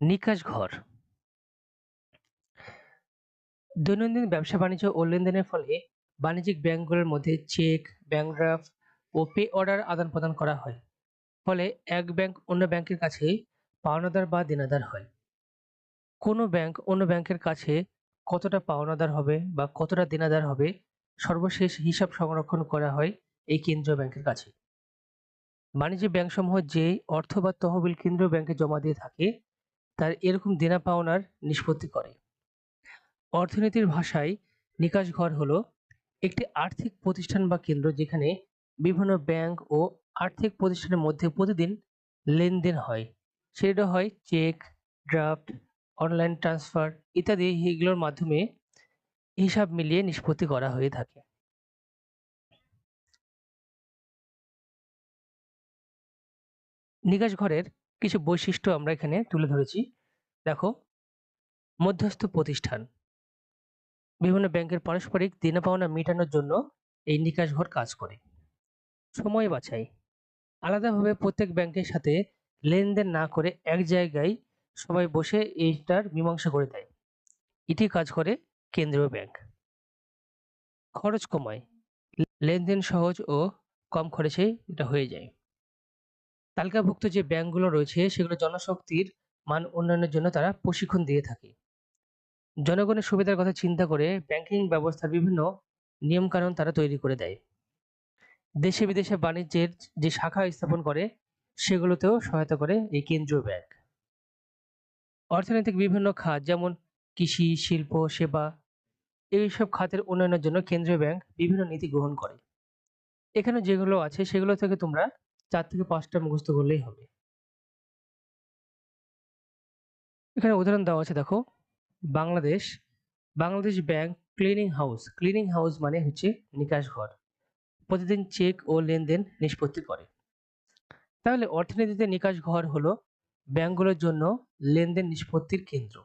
নিকাশ ঘর। দৈনন্দিন ব্যবসা বাণিজ্য ও লেনদেনের ফলে বাণিজ্যিক ব্যাংকগুলোর মধ্যে চেক, ব্যাংক ড্রাফট ও পে অর্ডার আদান প্রদান করা হয়। ফলে এক ব্যাংক অন্য ব্যাংকের কাছে পাওনাদার বা দেনাদার হয়। কোনো ব্যাংক অন্য ব্যাংকের কাছে কতটা পাওনাদার হবে বা কতটা দেনাদার হবে সর্বশেষ হিসাব সংরক্ষণ করা হয় এই কেন্দ্রীয় ব্যাংকের কাছে। বাণিজ্যিক ব্যাংকসমূহ যে অর্থ বা তহবিল কেন্দ্রীয় ব্যাংকে জমা দিয়ে থাকে তার এরকম দেনা পাওনার নিষ্পত্তি করে। অর্থনীতির ভাষায় নিকাশ ঘর হলো একটি আর্থিক প্রতিষ্ঠান বা কেন্দ্র যেখানে বিভিন্ন ব্যাংক ও আর্থিক প্রতিষ্ঠানের মধ্যে প্রতিদিন লেনদেন হয়। সেটা হয় চেক, ড্রাফট, অনলাইন ট্রান্সফার ইত্যাদি এগুলোর মাধ্যমে হিসাব মিলিয়ে নিষ্পত্তি করা হয়ে থাকে। নিকাশ ঘরের কিছু বৈশিষ্ট্য আমরা এখানে তুলে ধরেছি। মধ্যস্থ প্রতিষ্ঠান। বিভিন্ন ব্যাংকের পারস্পরিক দেনা পাওনা মেটানোর জন্য এই নিকাশ ঘর কাজ করে। সময় বাছাই। আলাদাভাবে প্রত্যেক ব্যাংকের সাথে লেনদেন না করে এক জায়গায় সবাই বসে এইটার মীমাংসা করে দেয়। এটি কাজ করে কেন্দ্রীয় ব্যাংক। খরচ কমায়। লেনদেন সহজ ও কম খরচে এটা হয়ে যায়। তালিকাভুক্ত যে ব্যাংকগুলো রয়েছে, সেগুলো জনশক্তির মান উন্নয়নের জন্য তারা প্রশিক্ষণ দিয়ে থাকে। জনগণের সুবিধার কথা চিন্তা করে ব্যাংকিং ব্যবস্থার বিভিন্ন নিয়মকানুন তারা তৈরি করে দেয়। দেশে বিদেশে বাণিজ্যের যে শাখা স্থাপন করে, সেগুলোতেও সহায়তা করে এই কেন্দ্রীয় ব্যাংক অর্থনৈতিক বিভিন্ন খাত যেমন কৃষি, শিল্প, সেবা, এইসব খাতের উন্নয়নের জন্য কেন্দ্রীয় ব্যাংক বিভিন্ন নীতি গ্রহণ করে। এখানে যেগুলো আছে সেগুলো থেকে তোমরা চার থেকে পাঁচটা মুখস্থ করলেই হবে। এখানে উদাহরণ দেওয়া আছে, দেখো। Bangladesh Bangladesh bank clearing house. Clearing house মানে হচ্ছে নিকাশ ঘর। প্রতিদিন চেক ও লেনদেন নিষ্পত্তি করে। তাহলে অর্থনীতিতে নিকাশ ঘর হলো ব্যাংকগুলোর জন্য লেনদেন নিষ্পত্তির কেন্দ্র।